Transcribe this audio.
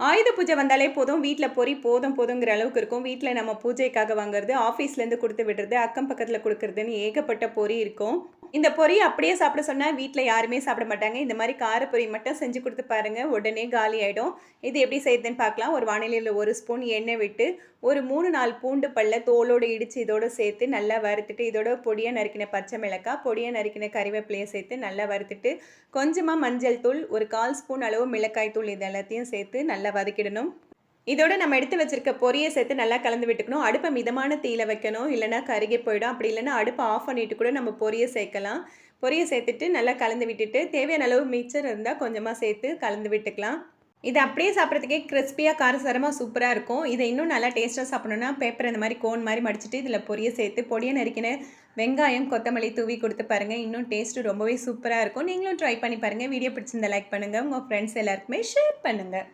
ஆயுத பூஜை வந்தாலே போதும் வீட்டில் பொறி போதும் போதுங்கிற அளவுக்கு இருக்கும். வீட்டில் நம்ம பூஜைக்காக வாங்குறது ஆஃபீஸ்லேருந்து கொடுத்து விடுறது அக்கம் பக்கத்தில் கொடுக்குறதுன்னு ஏகப்பட்ட பொறி இருக்கும். இந்த பொரி அப்படியே சாப்பிட சொன்னால் வீட்டில் யாருமே சாப்பிட மாட்டாங்க. இந்த மாதிரி காரப்பொரி மட்டும் செஞ்சு கொடுத்து பாருங்கள் உடனே காலி ஆகிடும் இது எப்படி செய்யுதுன்னு பார்க்கலாம். ஒரு வானிலையில் ஒரு ஸ்பூன் எண்ணெய் விட்டு ஒரு மூணு நாலு பூண்டு பல்ல தோலோடு இடித்து இதோடு சேர்த்து நல்லா வறுத்துட்டு இதோட பொடியாக நறுக்கின பச்சை மிளகாய் பொடியாக நறுக்கின கறிவேப்பிலையை சேர்த்து நல்லா வறுத்துட்டு கொஞ்சமாக மஞ்சள் தூள் ஒரு கால் ஸ்பூன் அளவு மிளகாய் தூள் இது எல்லாத்தையும் சேர்த்து நல்லா வதக்கிடணும். இதோட நம்ம எடுத்து வச்சிருக்க பொரியை சேர்த்து நல்லா கலந்து விட்டுக்கணும். அடுப்பை மிதமான தீயில வைக்கணும். இல்லைனா கருகி போயிடும். அப்படி இல்லைன்னா அடுப்பை ஆஃப் பண்ணிட்டு கூட நம்ம பொரியை சேர்க்கலாம். பொரியை சேர்த்துட்டு நல்லா கலந்து விட்டுட்டு தேவையான அளவு மிக்சர் இருந்தால் கொஞ்சமாக சேர்த்து கலந்து விட்டுக்கலாம். இது அப்படியே சாப்பிட்றதுக்கே கிறிஸ்பியாக காரசாரமாக சூப்பராக இருக்கும். இதை இன்னும் நல்லா டேஸ்ட்டாக சாப்பிடணும்னா பேப்பர் இந்த மாதிரி கோன் மாதிரி மடிச்சிட்டு இதில் பொரியை சேர்த்து பொடியை நறுக்கின வெங்காயம் கொத்தமல்லி தூவி கொடுத்து பாருங்கள் இன்னும் டேஸ்ட்டு ரொம்பவே சூப்பராக இருக்கும். நீங்களும் ட்ரை பண்ணி பாருங்கள் வீடியோ பிடிச்சிருந்தா லைக் பண்ணுங்கள் உங்கள் ஃப்ரெண்ட்ஸ் எல்லாருக்குமே ஷேர் பண்ணுங்கள்